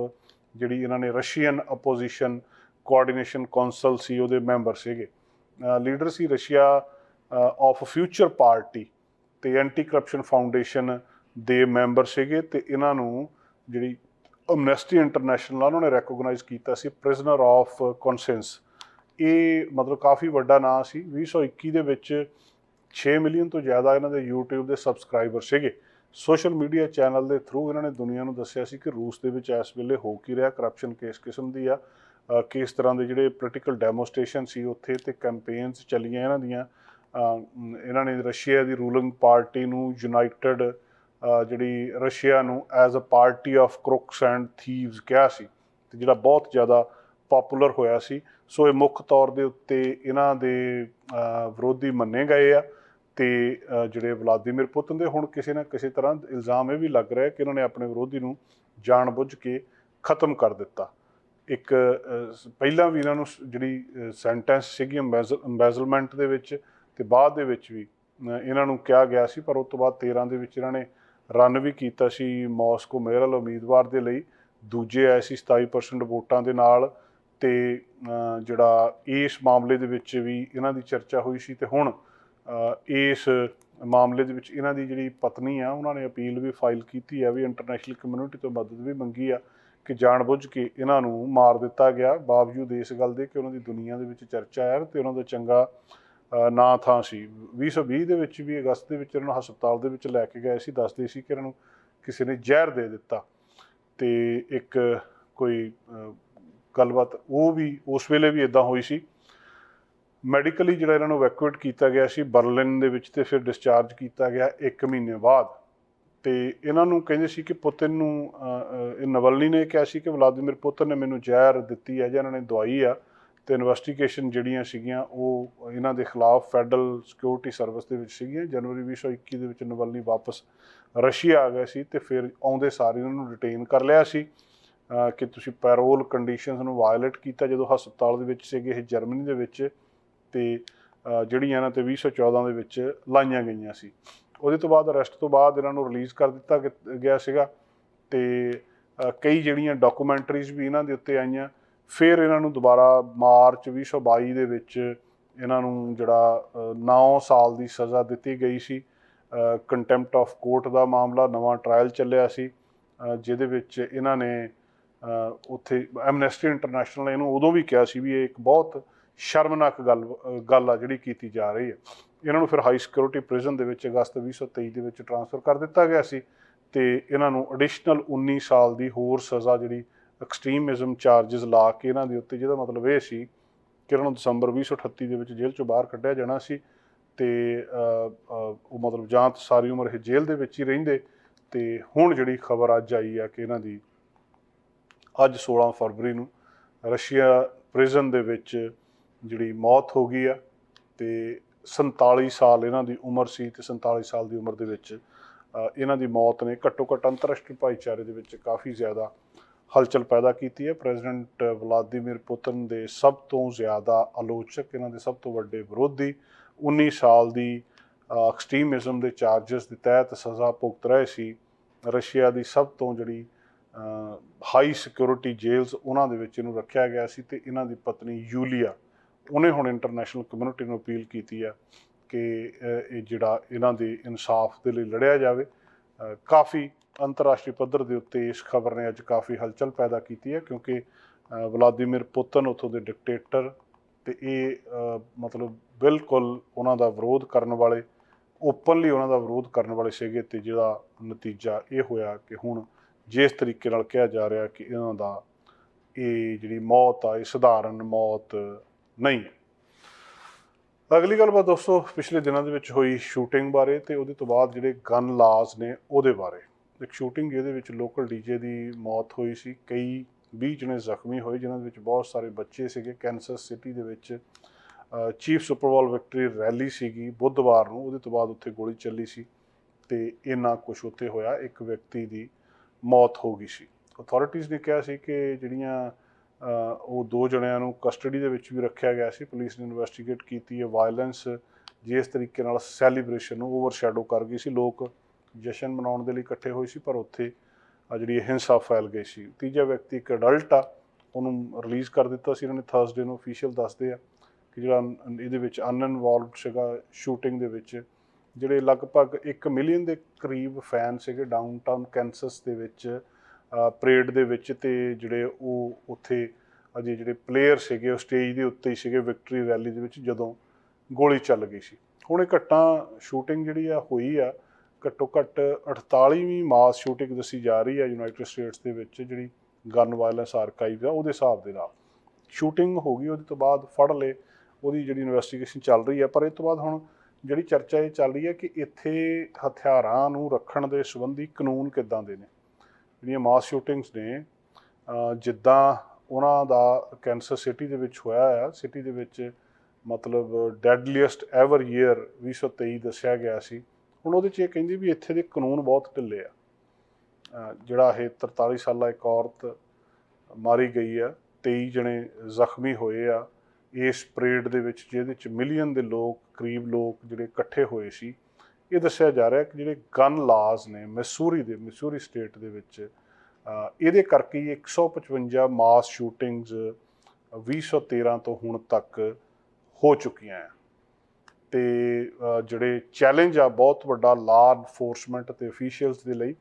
ਜਿਹੜੀ ਇਹਨਾਂ ਨੇ ਰਸ਼ੀਅਨ ਆਪੋਜੀਸ਼ਨ ਕੋਆਰਡੀਨੇਸ਼ਨ ਕਾਉਂਸਲ ਸੀ ਉਹਦੇ ਮੈਂਬਰ ਸੀਗੇ। ਲੀਡਰ ਸੀ ਰਸ਼ੀਆ ਆਫ ਫਿਊਚਰ ਪਾਰਟੀ ਤੇ ਐਂਟੀ ਕਰਪਸ਼ਨ ਫਾਊਂਡੇਸ਼ਨ ਦੇ ਮੈਂਬਰ ਸੀਗੇ ਤੇ ਇਹਨਾਂ ਨੂੰ ਜਿਹੜੀ ਅਮਨੈਸਟੀ ਇੰਟਰਨੈਸ਼ਨਲ ਆ, ਉਹਨਾਂ ਨੇ ਰੈਕੋਗਨਾਈਜ਼ ਕੀਤਾ ਸੀ ਪ੍ਰਿਜ਼ਨਰ ਆਫ ਕੌਨਸ਼ੈਂਸ ਇਹ ਮਤਲਬ ਕਾਫੀ ਵੱਡਾ ਨਾਂ ਸੀ। 2021 ਦੇ ਵਿੱਚ 6 ਮਿਲੀਅਨ ਤੋਂ ਜ਼ਿਆਦਾ ਇਹਨਾਂ ਦੇ YouTube ਦੇ ਸਬਸਕ੍ਰਾਈਬਰ ਸੀਗੇ। ਸੋਸ਼ਲ ਮੀਡੀਆ ਚੈਨਲ ਦੇ ਥਰੂ ਇਹਨਾਂ ਨੇ ਦੁਨੀਆ ਨੂੰ ਦੱਸਿਆ ਸੀ ਕਿ ਰੂਸ ਦੇ ਵਿੱਚ ਇਸ ਵੇਲੇ ਹੋ ਕੀ ਰਿਹਾ ਕਰਪਸ਼ਨ ਕਿਸ ਕਿਸਮ ਦੀ ਆ। ਕਿਸ ਤਰ੍ਹਾਂ ਦੇ ਜਿਹੜੇ ਪੋਲੀਟੀਕਲ ਡੈਮੋਸਟ੍ਰੇਸ਼ਨ ਸੀ, ਉੱਥੇ ਤੇ ਕੈਂਪੇਨਸ ਚੱਲੀਆਂ ਇਹਨਾਂ ਦੀਆਂ। ਇਹਨਾਂ ਨੇ ਰਸ਼ੀਆ ਦੀ ਰੂਲਿੰਗ ਪਾਰਟੀ ਨੂੰ ਯੂਨਾਈਟਿਡ ਜਿਹੜੀ ਰਸ਼ੀਆ ਨੂੰ as a party of crooks and thieves ਕਿਹਾ ਸੀ, ਤੇ ਜਿਹੜਾ ਬਹੁਤ ਜ਼ਿਆਦਾ ਪਪੂਲਰ ਹੋਇਆ ਸੀ। ਸੋ ਇਹ ਮੁੱਖ ਤੌਰ ਦੇ ਉੱਤੇ ਇਹਨਾਂ ਦੇ ਵਿਰੋਧੀ ਮੰਨੇ ਗਏ ਆ, ਤੇ ਜਿਹੜੇ ਵਲਾਦੀਮੀਰ ਪੁਤਨ ਦੇ ਹੁਣ ਕਿਸੇ ਨਾ ਕਿਸੇ ਤਰ੍ਹਾਂ ਇਲਜ਼ਾਮ ਇਹ ਵੀ ਲੱਗ ਰਿਹਾ ਕਿ ਇਹਨਾਂ ਨੇ ਆਪਣੇ ਵਿਰੋਧੀ ਨੂੰ ਜਾਣਬੁੱਝ ਕੇ ਖਤਮ ਕਰ ਦਿੱਤਾ। ਇੱਕ ਪਹਿਲਾਂ ਵੀ ਇਹਨਾਂ ਨੂੰ ਸ- ਜਿਹੜੀ ਸੈਂਟੈਂਸ ਸੀਗੀ ਐਮਬੈਜ਼ਲਮੈਂਟ ਦੇ ਵਿੱਚ ਤੇ ਬਾਅਦ ਦੇ ਵਿੱਚ ਵੀ ਇਹਨਾਂ ਨੂੰ ਕਿਹਾ ਗਿਆ ਸੀ, ਪਰ ਉਸ ਤੋਂ ਬਾਅਦ 13 ਦੇ ਵਿੱਚ ਇਹਨਾਂ ਨੇ ਰਨ ਵੀ ਕੀਤਾ ਸੀ ਮਾਸਕੋ ਮੇਅਰਲ ਉਮੀਦਵਾਰ ਦੇ ਲਈ। ਦੂਜੇ ਆਏ ਸੀ 27% ਵੋਟਾਂ ਦੇ ਨਾਲ ਤੇ ਜਿਹੜਾ ਇਸ ਮਾਮਲੇ ਦੇ ਵਿੱਚ ਵੀ ਇਹਨਾਂ ਦੀ ਚਰਚਾ ਹੋਈ ਸੀ ਤੇ ਹੁਣ ਇਸ ਮਾਮਲੇ ਦੇ ਵਿੱਚ ਇਹਨਾਂ ਦੀ ਜਿਹੜੀ ਪਤਨੀ ਆ, ਉਹਨਾਂ ਨੇ ਅਪੀਲ ਵੀ ਫਾਈਲ ਕੀਤੀ ਆ ਵੀ ਇੰਟਰਨੈਸ਼ਨਲ ਕਮਿਊਨਿਟੀ ਤੋਂ ਮਦਦ ਵੀ ਮੰਗੀ ਆ। ਕਿ ਜਾਣਬੁੱਝ ਕੇ ਇਹਨਾਂ ਨੂੰ ਮਾਰ ਦਿੱਤਾ ਗਿਆ। ਬਾਵਜੂਦ ਇਸ ਗੱਲ ਦੇ ਕਿ ਉਹਨਾਂ ਦੀ ਦੁਨੀਆ ਦੇ ਵਿੱਚ ਚਰਚਾ ਹੈ ਤੇ ਉਹਨਾਂ ਦਾ ਚੰਗਾ ਨਾਂ ਥਾਂ ਸੀ। 2020 ਦੇ ਵਿੱਚ ਵੀ ਅਗਸਤ ਦੇ ਵਿੱਚ ਇਹਨਾਂ ਨੂੰ ਹਸਪਤਾਲ ਦੇ ਵਿੱਚ ਲੈ ਕੇ ਗਏ ਸੀ। ਦੱਸਦੇ ਸੀ ਕਿ ਇਹਨਾਂ ਨੂੰ ਕਿਸੇ ਨੇ ਜ਼ਹਿਰ ਦੇ ਦਿੱਤਾ ਤੇ ਇੱਕ ਕੋਈ ਗੱਲਬਾਤ ਉਹ ਵੀ ਉਸ ਵੇਲੇ ਵੀ ਇਦਾਂ ਹੋਈ ਸੀ। ਮੈਡੀਕਲੀ ਜਿਹੜਾ ਇਹਨਾਂ ਨੂੰ ਵੈਕੂਏਟ ਕੀਤਾ ਗਿਆ ਸੀ ਬਰਲਿਨ ਦੇ ਵਿੱਚ ਤੇ ਫਿਰ ਡਿਸਚਾਰਜ ਕੀਤਾ ਗਿਆ 1 ਮਹੀਨੇ ਬਾਅਦ। ਤੇ ਇਹਨਾਂ ਨੂੰ ਕਹਿੰਦੇ ਸੀ ਕਿ ਪੁਤਿਨ ਨੂੰ ਇਹ ਨਵਲਨੀ ਨੇ ਕਿਹਾ ਸੀ ਕਿ ਵਲਾਦੀਮੀਰ ਪੁਤਨ ਨੇ ਮੈਨੂੰ ਜ਼ਹਿਰ ਦਿੱਤੀ ਹੈ ਜਾਂ ਇਹਨਾਂ ਨੇ ਦਵਾਈ ਆ ਤੇ ਇਨਵੈਸਟੀਗੇਸ਼ਨ ਜਿਹੜੀਆਂ ਸੀਗੀਆਂ ਉਹ ਇਹਨਾਂ ਦੇ ਖਿਲਾਫ ਫੈਡਰਲ ਸਿਕਿਉਰਿਟੀ ਸਰਵਿਸ ਦੇ ਵਿੱਚ ਸੀਗੀਆਂ। ਜਨਵਰੀ 2021 ਦੇ ਵਿੱਚ ਨਵਲਨੀ ਵਾਪਸ ਰਸ਼ੀਆ ਆ ਗਏ ਸੀ ਤੇ ਫਿਰ ਆਉਂਦੇ ਸਾਰ ਇਹਨਾਂ ਨੂੰ ਡਿਟੇਨ ਕਰ ਲਿਆ ਸੀ ਕਿ ਤੁਸੀਂ ਪੈਰੋਲ ਕੰਡੀਸ਼ਨਸ ਨੂੰ ਵਾਇਲੇਟ ਕੀਤਾ ਜਦੋਂ ਹਸਪਤਾਲ ਦੇ ਵਿੱਚ ਸੀਗੇ ਇਹ ਜਰਮਨੀ ਦੇ ਵਿੱਚ ਤੇ ਜਿਹੜੀਆਂ ਇਹਨਾਂ ਤੇ 2014 ਦੇ ਵਿੱਚ ਲਾਈਆਂ ਗਈਆਂ ਸੀ। ਉਹਦੇ ਤੋਂ ਬਾਅਦ ਅਰੈਸਟ ਤੋਂ ਬਾਅਦ ਇਹਨਾਂ ਨੂੰ ਰਿਲੀਜ਼ ਕਰ ਦਿੱਤਾ ਗਿ- ਗਿਆ ਸੀਗਾ ਤੇ ਕਈ ਜਿਹੜੀਆਂ ਡਾਕੂਮੈਂਟਰੀਜ਼ ਵੀ ਇਹਨਾਂ ਦੇ ਉੱਤੇ ਆਈਆਂ, ਫਿਰ ਇਹਨਾਂ ਨੂੰ ਦੁਬਾਰਾ ਮਾਰਚ 2022 ਦੇ ਵਿੱਚ ਇਹਨਾਂ ਨੂੰ ਜਿਹੜਾ 9 ਸਾਲ ਦੀ ਸਜ਼ਾ ਦਿੱਤੀ ਗਈ ਸੀ। ਕੰਟੈਂਪਟ ਆਫ ਕੋਰਟ ਦਾ ਮਾਮਲਾ ਨਵਾਂ ਟ੍ਰਾਇਲ ਚੱਲਿਆ ਸੀ ਜਿਹਦੇ ਵਿੱਚ ਇਹਨਾਂ ਨੇ ਉੱਥੇ ਐਮਨੈਸਟੀ ਇੰਟਰਨੈਸ਼ਨਲ ਨੇ ਇਹਨੂੰ ਉਦੋਂ ਵੀ ਕਿਹਾ ਸੀ ਵੀ ਇਹ ਇੱਕ ਬਹੁਤ ਸ਼ਰਮਨਾਕ ਗੱਲ ਗੱਲ ਆ ਜਿਹੜੀ ਕੀਤੀ ਜਾ ਰਹੀ ਹੈ। ਇਹਨਾਂ ਨੂੰ ਫਿਰ ਹਾਈ ਸਿਕਿਉਰਿਟੀ ਪ੍ਰਿਜ਼ਨ ਦੇ ਵਿੱਚ ਅਗਸਤ 2023 ਦੇ ਵਿੱਚ ਟਰਾਂਸਫਰ ਕਰ ਦਿੱਤਾ ਗਿਆ ਸੀ ਤੇ ਇਹਨਾਂ ਨੂੰ ਐਡੀਸ਼ਨਲ 19 ਸਾਲ ਦੀ ਹੋਰ ਸਜ਼ਾ ਜਿਹੜੀ ਐਕਸਟ੍ਰੀਮਿਜ਼ਮ ਚਾਰजेस ਲਾ ਕੇ ਇਹਨਾਂ ਦੇ ਉੱਤੇ ਜਿਹਦਾ ਮਤਲਬ ਇਹ ਸੀ ਕਿ ਇਹਨਾਂ ਨੂੰ ਦਸੰਬਰ 2038 ਦੇ ਵਿੱਚ ਜੇਲ੍ਹ ਚੋਂ ਬਾਹਰ ਕੱਢਿਆ ਜਾਣਾ ਸੀ ਤੇ ਉਹ ਮਤਲਬ ਜਾਂ ਤਾਂ ਸਾਰੀ ਉਮਰ ਇਹ ਜੇਲ੍ਹ ਦੇ ਵਿੱਚ ਹੀ ਰਹਿੰਦੇ ਤੇ ਹੁਣ ਜਿਹੜੀ ਖਬਰ ਅੱਜ ਆਈ ਆ ਕਿ ਇਹਨਾਂ ਦੀ ਅੱਜ 16 ਫਰਵਰੀ ਨੂੰ ਰਸ਼ੀਆ ਪ੍ਰਿਜ਼ਨ ਦੇ ਵਿੱਚ ਜਿਹੜੀ ਮੌਤ ਹੋ ਗਈ ਆ ਤੇ 47 ਸਾਲ ਇਹਨਾਂ ਦੀ ਉਮਰ ਸੀ ਤੇ 47 ਸਾਲ ਦੀ ਉਮਰ ਦੇ ਵਿੱਚ ਇਹਨਾਂ ਦੀ ਮੌਤ ਨੇ ਘੱਟੋ ਘੱਟ ਅੰਤਰਰਾਸ਼ਟਰੀ ਭਾਈਚਾਰੇ ਦੇ ਵਿੱਚ ਕਾਫੀ ਜ਼ਿਆਦਾ ਹਲਚਲ ਪੈਦਾ ਕੀਤੀ ਹੈ। ਪ੍ਰੈਜ਼ੀਡੈਂਟ ਵਲਾਦੀਮੀਰ ਪੁਤਿਨ ਦੇ ਸਭ ਤੋਂ ਜ਼ਿਆਦਾ ਆਲੋਚਕ, ਇਹਨਾਂ ਦੇ ਸਭ ਤੋਂ ਵੱਡੇ ਵਿਰੋਧੀ 19 ਸਾਲ ਦੀ ਐਕਸਟ੍ਰੀਮਿਜ਼ਮ ਦੇ ਚਾਰजेस ਦੇ ਤਹਿਤ ਸਜ਼ਾ ਭੁਗਤ ਰਹੇ ਸੀ। ਰਸ਼ੀਆ ਦੀ ਸਭ ਤੋਂ ਜਿਹੜੀ ਹਾਈ ਸਿਕਿਉਰਿਟੀ ਜੇਲਸ ਉਹਨਾਂ ਦੇ ਵਿੱਚ ਇਹਨੂੰ ਰੱਖਿਆ ਗਿਆ ਸੀ ਤੇ ਇਹਨਾਂ ਦੀ ਪਤਨੀ ਯੂਲੀਆ ਉਹਨੇ ਹੁਣ ਇੰਟਰਨੈਸ਼ਨਲ ਕਮਿਊਨਿਟੀ ਨੂੰ ਅਪੀਲ ਕੀਤੀ ਆ ਕਿ ਇਹ ਜਿਹੜਾ ਇਹਨਾਂ ਦੇ ਇਨਸਾਫ ਦੇ ਲਈ ਲੜਿਆ ਜਾਵੇ। ਕਾਫੀ ਅੰਤਰਰਾਸ਼ਟਰੀ ਪੱਧਰ ਦੇ ਉੱਤੇ ਇਸ ਖਬਰ ਨੇ ਅੱਜ ਕਾਫੀ ਹਲਚਲ ਪੈਦਾ ਕੀਤੀ ਹੈ ਕਿਉਂਕਿ ਵਲਾਦੀਮੀਰ ਪੁਤਨ ਉਥੋਂ ਦੇ ਡਿਕਟੇਟਰ ਤੇ ਇਹ ਮਤਲਬ ਬਿਲਕੁਲ ਉਹਨਾਂ ਦਾ ਵਿਰੋਧ ਕਰਨ ਵਾਲੇ ਓਪਨਲੀ ਉਹਨਾਂ ਦਾ ਵਿਰੋਧ ਕਰਨ ਵਾਲੇ ਸੀਗੇ ਤੇ ਜਿਹਦਾ ਨਤੀਜਾ ਇਹ ਹੋਇਆ ਕਿ ਹੁਣ ਜਿਸ ਤਰੀਕੇ ਨਾਲ ਕਿਹਾ ਜਾ ਰਿਹਾ ਕਿ ਇਹਨਾਂ ਦਾ ਇਹ ਜਿਹੜੀ ਮੌਤ ਆ ਇਹ ਸਧਾਰਨ ਮੌਤ ਨਹੀਂ। ਅਗਲੀ ਗੱਲਬਾਤ ਦੋਸਤੋ, ਪਿਛਲੇ ਦਿਨਾਂ ਦੇ ਵਿੱਚ ਹੋਈ ਸ਼ੂਟਿੰਗ ਬਾਰੇ ਤੇ ਉਹਦੇ ਤੋਂ ਬਾਅਦ ਜਿਹੜੇ ਗਨ ਲਾਜ਼ ਨੇ ਉਹਦੇ ਬਾਰੇ। ਇੱਕ ਸ਼ੂਟਿੰਗ ਜਿਹਦੇ ਵਿੱਚ ਲੋਕਲ ਡੀਜੇ ਦੀ ਮੌਤ ਹੋਈ ਸੀ, ਕਈ 20 ਜਣੇ ਜ਼ਖਮੀ ਹੋਏ, ਜਿਨ੍ਹਾਂ ਦੇ ਵਿੱਚ ਬਹੁਤ ਸਾਰੇ ਬੱਚੇ ਸੀਗੇ। ਕੈਂਸਰ ਸਿਟੀ ਦੇ ਵਿੱਚ ਚੀਫ ਸੁਪਰਬੋਲ ਵਿਕਟਰੀ ਰੈਲੀ ਸੀਗੀ ਬੁੱਧਵਾਰ ਨੂੰ, ਉਹਦੇ ਤੋਂ ਬਾਅਦ ਉੱਥੇ ਗੋਲੀ ਚੱਲੀ ਸੀ ਤੇ ਇੰਨਾ ਕੁਝ ਉੱਥੇ ਹੋਇਆ, ਇੱਕ ਵਿਅਕਤੀ ਦੀ ਮੌਤ ਹੋ ਗਈ ਸੀ। ਅਥਾਰਟੀਆਂ ਨੇ ਕਿਹਾ ਸੀ ਕਿ ਜਿਹੜੀਆਂ ਉਹ ਦੋ ਜਣਿਆਂ ਨੂੰ ਕਸਟਡੀ ਦੇ ਵਿੱਚ ਵੀ ਰੱਖਿਆ ਗਿਆ ਸੀ। ਪੁਲਿਸ ਨੇ ਇਨਵੈਸਟੀਗੇਟ ਕੀਤੀ ਹੈ ਵਾਇਲੈਂਸ ਜਿਸ ਤਰੀਕੇ ਨਾਲ ਸੈਲੀਬ੍ਰੇਸ਼ਨ ਨੂੰ ਓਵਰਸ਼ੈਡੋ ਕਰ ਗਈ ਸੀ। ਲੋਕ ਜਸ਼ਨ ਮਨਾਉਣ ਦੇ ਲਈ ਇਕੱਠੇ ਹੋਏ ਸੀ, ਪਰ ਉੱਥੇ ਜਿਹੜੀ ਇਹ ਹਿੰਸਾ ਫੈਲ ਗਈ ਸੀ। ਤੀਜਾ ਵਿਅਕਤੀ ਇੱਕ ਅਡਲਟ ਆ, ਉਹਨੂੰ ਰਿਲੀਜ਼ ਕਰ ਦਿੱਤਾ ਸੀ। ਇਹਨਾਂ ਨੇ ਥਰਸਡੇ ਨੂੰ ਅਫੀਸ਼ੀਅਲ ਦੱਸਦੇ ਆ ਕਿ ਜਿਹੜਾ ਇਹਦੇ ਵਿੱਚ ਅਨਇਨਵੋਲਵਡ ਸੀਗਾ ਸ਼ੂਟਿੰਗ ਦੇ ਵਿੱਚ, ਜਿਹੜੇ ਲਗਭਗ 1 ਮਿਲੀਅਨ ਦੇ ਕਰੀਬ ਫੈਨ ਸੀਗੇ ਡਾਊਨਟਾਊਨ ਕੈਂਸਸ ਦੇ ਵਿੱਚ। ਪਰੇਡ ਦੇ ਵਿੱਚ ਤੇ ਜਿਹੜੇ ਉਹ ਉੱਥੇ ਅਜੇ ਜਿਹੜੇ ਪਲੇਅਰ ਸੀਗੇ, ਉਹ ਸਟੇਜ ਦੇ ਉੱਤੇ ਹੀ ਸੀਗੇ ਵਿਕਟਰੀ ਰੈਲੀ ਦੇ ਵਿੱਚ ਜਦੋਂ ਗੋਲੀ ਚੱਲ ਗਈ ਸੀ। ਹੁਣ ਇਹ ਘਟਨਾ ਸ਼ੂਟਿੰਗ ਜਿਹੜੀ ਆ ਹੋਈ ਆ, ਘੱਟੋ ਘੱਟ 48ਵੀਂ ਮਾਸ ਸ਼ੂਟਿੰਗ ਦੱਸੀ ਜਾ ਰਹੀ ਆ ਯੂਨਾਈਟਿਡ ਸਟੇਟਸ ਦੇ ਵਿੱਚ, ਜਿਹੜੀ ਗਨ ਵਾਇਲੈਂਸ ਆਰਕਾਈਵ ਆ, ਉਹਦੇ ਹਿਸਾਬ ਦੇ ਨਾਲ। ਸ਼ੂਟਿੰਗ ਹੋ ਗਈ, ਉਹਦੇ ਤੋਂ ਬਾਅਦ ਫੜ ਲਏ, ਉਹਦੀ ਜਿਹੜੀ ਇਨਵੈਸਟੀਗੇਸ਼ਨ ਚੱਲ ਰਹੀ ਆ, ਪਰ ਇਹ ਤੋਂ ਬਾਅਦ ਹੁਣ ਜਿਹੜੀ ਚਰਚਾ ਇਹ ਚੱਲ ਰਹੀ ਹੈ ਕਿ ਇੱਥੇ ਹਥਿਆਰਾਂ ਨੂੰ ਰੱਖਣ ਦੇ ਸੰਬੰਧੀ ਕਾਨੂੰਨ ਕਿੱਦਾਂ ਦੇ ਨੇ? ਜਿਹੜੀਆਂ ਮਾਸ ਸ਼ੂਟਿੰਗਸ ਨੇ ਜਿੱਦਾਂ ਉਹਨਾਂ ਦਾ ਕੈਂਸਰ ਸਿਟੀ ਦੇ ਵਿੱਚ ਹੋਇਆ ਆ, ਸਿਟੀ ਦੇ ਵਿੱਚ ਮਤਲਬ ਡੈਡਲੀਐਸਟ ਐਵਰ ਈਅਰ 2023 ਦੱਸਿਆ ਗਿਆ ਸੀ। ਹੁਣ ਉਹਦੇ 'ਚ ਇਹ ਕਹਿੰਦੀ ਵੀ ਇੱਥੇ ਦੇ ਕਾਨੂੰਨ ਬਹੁਤ ਢਿੱਲੇ ਆ। ਜਿਹੜਾ ਇਹ 43 ਸਾਲਾ ਇੱਕ ਔਰਤ ਮਾਰੀ ਗਈ ਆ 23 ਜਣੇ ਜ਼ਖਮੀ ਹੋਏ ਆ। ਇਸ ਪਰੇਡ ਦੇ ਵਿੱਚ ਜਿਹਦੇ ਚ ਮਿਲੀਅਨ ਦੇ ਲੋਕ ਕਰੀਬ ਲੋਕ ਜਿਹੜੇ ਇਕੱਠੇ ਹੋਏ ਸੀ। ਇਹ ਦੱਸਿਆ ਜਾ ਰਿਹਾ ਕਿ ਜਿਹੜੇ ਗਨ ਲਾਜ਼ ਨੇ ਮੈਸੂਰੀ ਦੇ, ਮੈਸੂਰੀ ਸਟੇਟ ਦੇ ਵਿੱਚ ਇਹਦੇ ਕਰਕੇ ਹੀ 155 ਮਾਸ ਸ਼ੂਟਿੰਗਸ 2013 ਤੋਂ ਹੁਣ ਤੱਕ ਹੋ ਚੁੱਕੀਆਂ ਆ ਤੇ ਜਿਹੜੇ ਚੈਲੰਜ ਆ ਬਹੁਤ ਵੱਡਾ ਲਾਅ ਐਨਫੋਰਸਮੈਂਟ ਤੇ ਅਫੀਸ਼ੀਅਲਸ ਦੇ ਲਈ,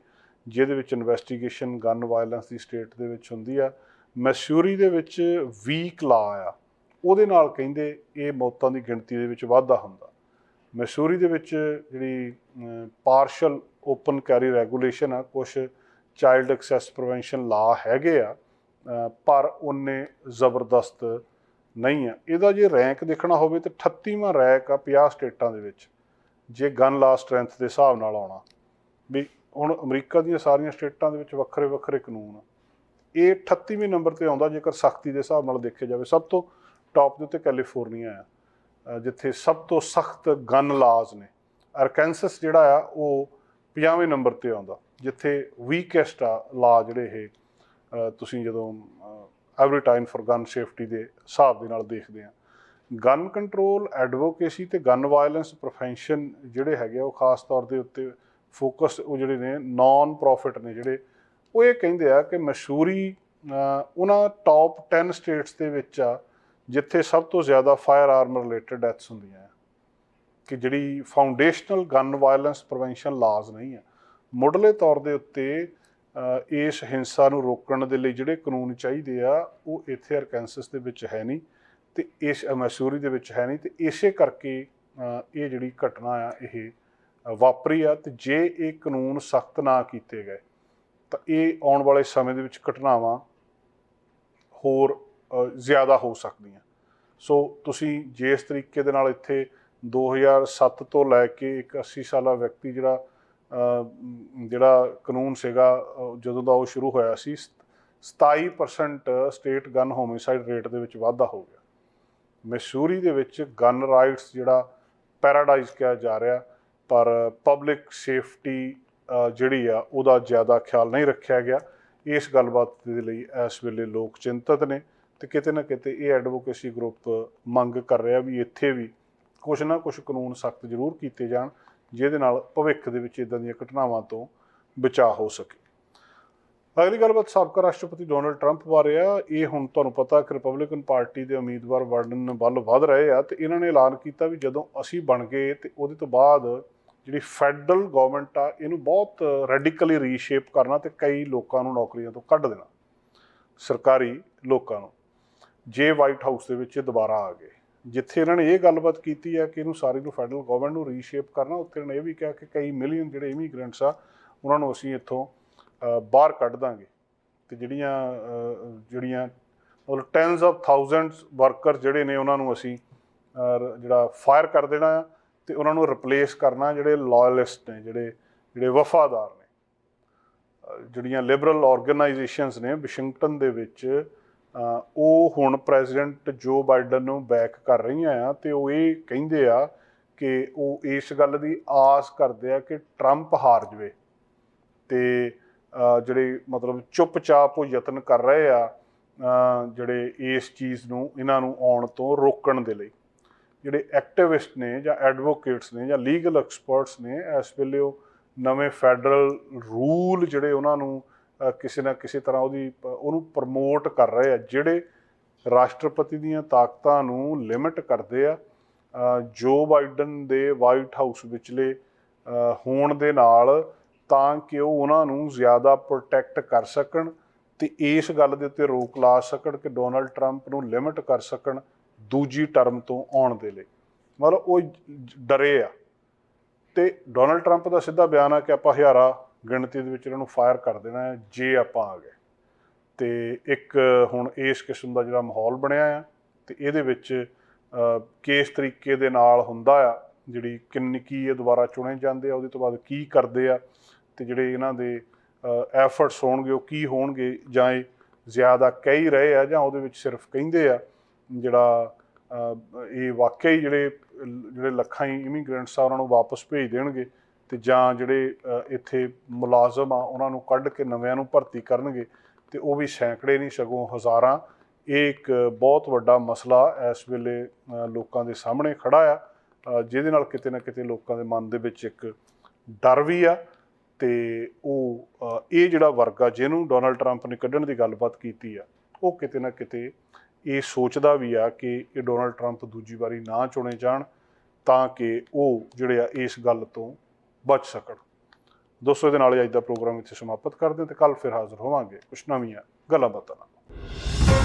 ਜਿਹਦੇ ਵਿੱਚ ਇਨਵੈਸਟੀਗੇਸ਼ਨ ਗਨ ਵਾਇਲੈਂਸ ਦੀ ਸਟੇਟ ਦੇ ਵਿੱਚ ਹੁੰਦੀ ਆ, ਮੈਸੂਰੀ ਦੇ ਵਿੱਚ ਵੀਕ ਲਾ ਆ। ਉਹਦੇ ਨਾਲ ਕਹਿੰਦੇ ਇਹ ਮੌਤਾਂ ਦੀ ਗਿਣਤੀ ਦੇ ਵਿੱਚ ਵਾਧਾ ਹੁੰਦਾ। ਮੈਸੂਰੀ ਦੇ ਵਿੱਚ ਜਿਹੜੀ ਪਾਰਸ਼ਲ ਓਪਨ ਕੈਰੀ ਰੈਗੂਲੇਸ਼ਨ ਆ ਕੁਝ ਚਾਈਲਡ ਐਕਸੈਸ ਪ੍ਰੀਵੈਂਸ਼ਨ ਲਾ ਹੈਗੇ ਆ ਪਰ ਉਹਨੇ ਜ਼ਬਰਦਸਤ ਨਹੀਂ ਆ। ਇਹਦਾ ਜੇ ਰੈਂਕ ਦੇਖਣਾ ਹੋਵੇ ਤਾਂ 38ਵਾਂ ਰੈਂਕ ਆ 50 ਸਟੇਟਾਂ ਦੇ ਵਿੱਚ, ਜੇ ਗਨ ਲਾ ਸਟਰੈਂਥ ਦੇ ਹਿਸਾਬ ਨਾਲ ਆਉਣਾ। ਵੀ ਹੁਣ ਅਮਰੀਕਾ ਦੀਆਂ ਸਾਰੀਆਂ ਸਟੇਟਾਂ ਦੇ ਵਿੱਚ ਵੱਖਰੇ ਵੱਖਰੇ ਕਾਨੂੰਨ ਆ। ਇਹ 38ਵੇਂ ਨੰਬਰ ਤੇ ਆਉਂਦਾ ਜੇਕਰ ਸਖਤੀ ਦੇ ਹਿਸਾਬ ਨਾਲ ਦੇਖਿਆ ਜਾਵੇ। ਸਭ ਤੋਂ ਟੌਪ ਦੇ ਉੱਤੇ ਕੈਲੀਫੋਰਨੀਆ ਆ। ਜਿੱਥੇ ਸਭ ਤੋਂ ਸਖਤ ਗਨ ਲਾਜ਼ ਨੇ। ਅਰਕੈਂਸਸ ਜਿਹੜਾ ਆ, ਉਹ 50ਵੇਂ ਨੰਬਰ ਤੇ ਆਉਂਦਾ, ਜਿੱਥੇ ਵੀਕੈਸਟ ਆ ਲਾ ਜਿਹੜੇ ਇਹ ਤੁਸੀਂ ਜਦੋਂ every time for gun safety ਦੇ ਹਿਸਾਬ ਦੇ ਨਾਲ ਦੇਖਦੇ ਆ। ਗਨ ਕੰਟਰੋਲ ਐਡਵੋਕੇਸੀ ਤੇ ਗਨ ਵਾਇਲੈਂਸ ਪ੍ਰੀਵੈਂਸ਼ਨ ਜਿਹੜੇ ਹੈਗੇ ਆ, ਉਹ ਖਾਸ ਤੌਰ ਦੇ ਉੱਤੇ ਫੋਕਸ ਉਹ ਜਿਹੜੇ ਨੇ ਨਾਨ ਪ੍ਰੋਫਿਟ ਨੇ ਜਿਹੜੇ, ਉਹ ਇਹ ਕਹਿੰਦੇ ਆ ਕਿ ਮਸ਼ਹੂਰੀ ਉਹਨਾਂ ਟੌਪ 10 ਸਟੇਟਸ ਦੇ ਵਿੱਚ ਆ ਜਿੱਥੇ ਸਭ ਤੋਂ ਜ਼ਿਆਦਾ ਫਾਇਰ ਆਰਮ ਰਿਲੇਟਡ ਡੈਥਸ ਹੁੰਦੀਆਂ ਆ, ਕਿ ਜਿਹੜੀ foundational gun violence prevention laws ਨਹੀਂ ਆ। ਮੁੱਢਲੇ ਤੌਰ ਦੇ ਉੱਤੇ ਇਸ ਹਿੰਸਾ ਨੂੰ ਰੋਕਣ ਦੇ ਲਈ ਜਿਹੜੇ ਕਾਨੂੰਨ ਚਾਹੀਦੇ ਆ, ਉਹ ਇੱਥੇ ਅਰਕੈਂਸਸ ਦੇ ਵਿੱਚ ਹੈ ਨਹੀਂ ਤੇ ਇਸ ਮੈਸੂਰੀ ਦੇ ਵਿੱਚ ਹੈ ਨਹੀਂ ਤੇ ਇਸੇ ਕਰਕੇ ਇਹ ਜਿਹੜੀ ਘਟਨਾ ਆ, ਇਹ ਵਾਪਰੀ ਆ ਤੇ ਜੇ ਇਹ ਕਾਨੂੰਨ ਸਖਤ ਨਾ ਕੀਤੇ ਗਏ ਤਾਂ ਇਹ ਆਉਣ ਵਾਲੇ ਸਮੇਂ ਦੇ ਵਿੱਚ ਘਟਨਾਵਾਂ ਹੋਰ ਜ਼ਿਆਦਾ ਹੋ ਸਕਦੀਆਂ। ਸੋ ਤੁਸੀਂ ਜਿਸ ਤਰੀਕੇ ਦੇ ਨਾਲ ਇੱਥੇ 2007 ਤੋਂ ਲੈ ਕੇ ਇੱਕ 80 ਸਾਲਾ ਵਿਅਕਤੀ ਜਿਹੜਾ ਜਿਹੜਾ ਕਾਨੂੰਨ ਸੀਗਾ ਜਦੋਂ ਦਾ ਉਹ ਸ਼ੁਰੂ ਹੋਇਆ ਸੀ 27% ਸਟੇਟ ਗਨ ਹੋਮਿਸਾਈਡ ਰੇਟ ਦੇ ਵਿੱਚ ਵਾਧਾ ਹੋ ਗਿਆ। ਮਿਸੂਰੀ ਦੇ ਵਿੱਚ ਗਨ ਰਾਈਟਸ ਜਿਹੜਾ ਪੈਰਾਡਾਈਜ਼ ਕਿਹਾ ਜਾ ਰਿਹਾ, ਪਰ ਪਬਲਿਕ ਸੇਫਟੀ ਜਿਹੜੀ ਆ, ਉਹਦਾ ਜ਼ਿਆਦਾ ਖਿਆਲ ਨਹੀਂ ਰੱਖਿਆ ਗਿਆ। ਇਸ ਗੱਲਬਾਤ ਦੇ ਲਈ ਇਸ ਵੇਲੇ ਲੋਕ ਚਿੰਤਤ ਨੇ। ਤੇ ਕਿਤੇ ਨਾ ਕਿਤੇ ਇਹ ਐਡਵੋਕੇਸੀ ਗਰੁੱਪ ਮੰਗ ਕਰ ਰਿਹਾ ਵੀ ਇੱਥੇ ਵੀ ਕੁਝ ਨਾ ਕੁਝ ਕਾਨੂੰਨ ਸਖਤ ਜ਼ਰੂਰ ਕੀਤੇ ਜਾਣ, ਜਿਹਦੇ ਨਾਲ ਭਵਿੱਖ ਦੇ ਵਿੱਚ ਇਦਾਂ ਦੀਆਂ ਘਟਨਾਵਾਂ ਤੋਂ ਬਚਾਅ ਹੋ ਸਕੇ। ਅਗਲੀ ਗੱਲਬਾਤ ਸਾਬਕਾ ਰਾਸ਼ਟਰਪਤੀ ਡੋਨਲਡ ਟਰੰਪ ਬਾਰੇ ਆ। ਇਹ ਹੁਣ ਤੁਹਾਨੂੰ ਪਤਾ ਕਿ ਰਿਪਬਲਿਕਨ ਪਾਰਟੀ ਦੇ ਉਮੀਦਵਾਰ ਵੜਨ ਵੱਲ ਵੱਧ ਰਹੇ ਆ ਤੇ ਇਹਨਾਂ ਨੇ ਐਲਾਨ ਕੀਤਾ ਵੀ ਜਦੋਂ ਅਸੀਂ ਬਣ ਗਏ ਤੇ ਉਹਦੇ ਤੋਂ ਬਾਅਦ ਜਿਹੜੀ ਫੈਡਰਲ ਗਵਰਨਮੈਂਟ ਆ, ਇਹਨੂੰ ਬਹੁਤ ਰੈਡੀਕਲੀ ਰੀਸ਼ੇਪ ਕਰਨਾ ਤੇ ਕਈ ਲੋਕਾਂ ਨੂੰ ਨੌਕਰੀਆਂ ਤੋਂ ਕੱਢ ਦੇਣਾ। ਸਰਕਾਰੀ ਲੋਕਾਂ ਨੂੰ। ਜੇ ਵਾਈਟ ਹਾਊਸ ਦੇ ਵਿੱਚ ਦੁਬਾਰਾ ਆ ਗਏ। ਜਿੱਥੇ ਇਹਨਾਂ ਨੇ ਇਹ ਗੱਲਬਾਤ ਕੀਤੀ ਹੈ ਕਿ ਇਹਨੂੰ ਸਾਰੀ ਨੂੰ ਫੈਡਰਲ ਗਵਰਨਮੈਂਟ ਨੂੰ ਰੀਸ਼ੇਪ ਕਰਨਾ, ਉੱਥੇ ਇਹਨਾਂ ਨੇ ਇਹ ਵੀ ਕਿਹਾ ਕਿ ਕਈ ਮਿਲੀਅਨ ਜਿਹੜੇ ਇਮੀਗ੍ਰੈਂਟਸ ਆ, ਉਹਨਾਂ ਨੂੰ ਅਸੀਂ ਇੱਥੋਂ ਬਾਹਰ ਕੱਢ ਦਾਂਗੇ। ਤੇ ਜਿਹੜੀਆਂ ਜਿਹੜੀਆਂ ਮਤਲਬ ਟੈਨਸ ਆਫ ਥਾਊਜ਼ੈਂਡਸ ਵਰਕਰ ਜਿਹੜੇ ਨੇ ਉਹਨਾਂ ਨੂੰ ਅਸੀਂ ਜਿਹੜਾ ਫਾਇਰ ਕਰ ਦੇਣਾ ਆ ਤੇ ਉਹਨਾਂ ਨੂੰ ਰਿਪਲੇਸ ਕਰਨਾ ਜਿਹੜੇ ਲਾਇਲਿਸਟ ਨੇ, ਜਿਹੜੇ ਜਿਹੜੇ ਵਫਾਦਾਰ ਨੇ। ਜਿਹੜੀਆਂ ਲਿਬਰਲ ਆਰਗੇਨਾਈਜੇਸ਼ਨਸ ਨੇ ਵਾਸ਼ਿੰਗਟਨ ਦੇ ਵਿੱਚ ਉਹ ਹੁਣ ਪ੍ਰੈਜ਼ੀਡੈਂਟ ਜੋ ਬਾਈਡਨ ਨੂੰ ਬੈਕ ਕਰ ਰਹੀਆਂ ਆ ਤੇ ਉਹ ਇਹ ਕਹਿੰਦੇ ਆ ਕਿ ਉਹ ਇਸ ਗੱਲ ਦੀ ਆਸ ਕਰਦੇ ਆ ਕਿ ਟਰੰਪ ਹਾਰ ਜਵੇ। ਤੇ ਜਿਹੜੇ ਮਤਲਬ ਚੁੱਪਚਾਪ ਉਹ ਯਤਨ ਕਰ ਰਹੇ ਆ ਜਿਹੜੇ ਇਸ ਚੀਜ਼ ਨੂੰ, ਇਹਨਾਂ ਨੂੰ ਆਉਣ ਤੋਂ ਰੋਕਣ ਦੇ ਲਈ। ਜਿਹੜੇ ਐਕਟਿਵਿਸਟ ਨੇ ਜਾਂ ਐਡਵੋਕੇਟਸ ਨੇ ਜਾਂ ਲੀਗਲ ਐਕਸਪਰਟਸ ਨੇ, ਇਸ ਵੇਲੇ ਉਹ ਨਵੇਂ ਫੈਡਰਲ ਰੂਲ ਜਿਹੜੇ ਉਹਨਾਂ ਨੂੰ ਕਿਸੇ ਨਾ ਕਿਸੇ ਤਰ੍ਹਾਂ ਉਹਦੀ, ਉਹਨੂੰ ਪ੍ਰਮੋਟ ਕਰ ਰਹੇ ਆ, ਜਿਹੜੇ ਰਾਸ਼ਟਰਪਤੀ ਦੀਆਂ ਤਾਕਤਾਂ ਨੂੰ ਲਿਮਿਟ ਕਰਦੇ ਆ ਜੋ ਬਾਈਡਨ ਦੇ ਵਾਈਟ ਹਾਊਸ ਵਿਚਲੇ ਹੋਣ ਦੇ ਨਾਲ ਤਾਂ ਕਿ ਉਹ ਉਹਨਾਂ ਨੂੰ ਜ਼ਿਆਦਾ ਪ੍ਰੋਟੈਕਟ ਕਰ ਸਕਣ ਤੇ ਇਸ ਗੱਲ ਦੇ ਉੱਤੇ ਰੋਕ ਲਾ ਸਕਣ ਕਿ ਡੋਨਲਡ ਟਰੰਪ ਨੂੰ ਲਿਮਿਟ ਕਰ ਸਕਣ ਦੂਜੀ ਟਰਮ ਤੋਂ ਆਉਣ ਦੇ ਲਈ। ਮਤਲਬ ਉਹ ਡਰੇ ਆ। ਤੇ ਡੋਨਲਡ ਟਰੰਪ ਦਾ ਸਿੱਧਾ ਬਿਆਨ ਆ ਕਿ ਆਪਾਂ ਹਜ਼ਾਰਾ ਗਿਣਤੀ ਦੇ ਵਿੱਚ ਇਹਨਾਂ ਨੂੰ ਫਾਇਰ ਕਰ ਦੇਣਾ ਹੈ ਜੇ ਆਪਾਂ ਆ ਗਏ। ਤੇ ਇੱਕ ਹੁਣ ਇਸ ਕਿਸਮ ਦਾ ਜਿਹੜਾ ਮਾਹੌਲ ਬਣਿਆ ਆ ਤੇ ਇਹਦੇ ਵਿੱਚ ਅ, ਕਿਸ ਤਰੀਕੇ ਦੇ ਨਾਲ ਹੁੰਦਾ ਆ ਜਿਹੜੀ ਕਿੰਨੀ ਕੀ ਇਹ ਦੁਬਾਰਾ ਚੁਣੇ ਜਾਂਦੇ ਆ ਉਹਦੇ ਤੋਂ ਬਾਅਦ ਕੀ ਕਰਦੇ ਆ ਤੇ ਜਿਹੜੇ ਇਹਨਾਂ ਦੇ ਐਫਰਟਸ ਹੋਣਗੇ ਉਹ ਕੀ ਹੋਣਗੇ ਜਾਂ ਇਹ ਜ਼ਿਆਦਾ ਕਹਿ ਹੀ ਰਹੇ ਆ ਜਾਂ ਉਹਦੇ ਵਿੱਚ ਸਿਰਫ ਕਹਿੰਦੇ ਆ ਜਿਹੜਾ ਇਹ ਵਾਕਿਆ ਹੀ ਜਿਹੜੇ ਜਿਹੜੇ ਲੱਖਾਂ ਹੀ ਇਮੀਗ੍ਰੈਂਟਸ ਆ ਉਹਨਾਂ ਨੂੰ ਵਾਪਸ ਭੇਜ ਦੇਣਗੇ ਤੇ ਜਾਂ ਜਿਹੜੇ ਇੱਥੇ ਮੁਲਾਜ਼ਮ ਆ, ਉਹਨਾਂ ਨੂੰ ਕੱਢ ਕੇ ਨਵਿਆਂ ਨੂੰ ਭਰਤੀ ਕਰਨਗੇ, ਤੇ ਉਹ ਵੀ ਸੈਂਕੜੇ ਨਹੀਂ ਸਗੋਂ ਹਜ਼ਾਰਾਂ। ਇਹ ਇੱਕ ਬਹੁਤ ਵੱਡਾ ਮਸਲਾ ਇਸ ਵੇਲੇ ਲੋਕਾਂ ਦੇ ਸਾਹਮਣੇ ਖੜਾ ਆ। ਜਿਹਦੇ ਨਾਲ ਕਿਤੇ ਨਾ ਕਿਤੇ ਲੋਕਾਂ ਦੇ ਮਨ ਦੇ ਵਿੱਚ ਇੱਕ ਡਰ ਵੀ ਆ। ਤੇ ਉਹ ਇਹ ਜਿਹੜਾ ਵਰਗ ਆ, ਜਿਹਨੂੰ ਡੋਨਲਡ ਟਰੰਪ ਨੇ ਕੱਢਣ ਦੀ ਗੱਲਬਾਤ ਕੀਤੀ ਆ, ਉਹ ਕਿਤੇ ਨਾ ਕਿਤੇ ਇਹ ਸੋਚਦਾ ਵੀ ਆ ਕਿ ਇਹ ਡੋਨਲਡ ਟਰੰਪ ਦੂਜੀ ਵਾਰੀ ਨਾ ਚੁਣੇ ਜਾਣ, ਤਾਂ ਕਿ ਉਹ ਜਿਹੜੇ ਆ ਇਸ ਗੱਲ ਤੋਂ ਬਚ ਸਕਣ। ਦੋਸਤੋ, ਇਹਦੇ ਨਾਲ ਹੀ ਅੱਜ ਦਾ ਪ੍ਰੋਗਰਾਮ ਇੱਥੇ ਸਮਾਪਤ ਕਰਦੇ ਹਾਂ ਤੇ ਕੱਲ ਫਿਰ ਹਾਜ਼ਰ ਹੋਵਾਂਗੇ ਕੁਛ ਨਵੀਆਂ ਗੱਲਾਂ ਬਾਤਾਂ ਨਾਲ।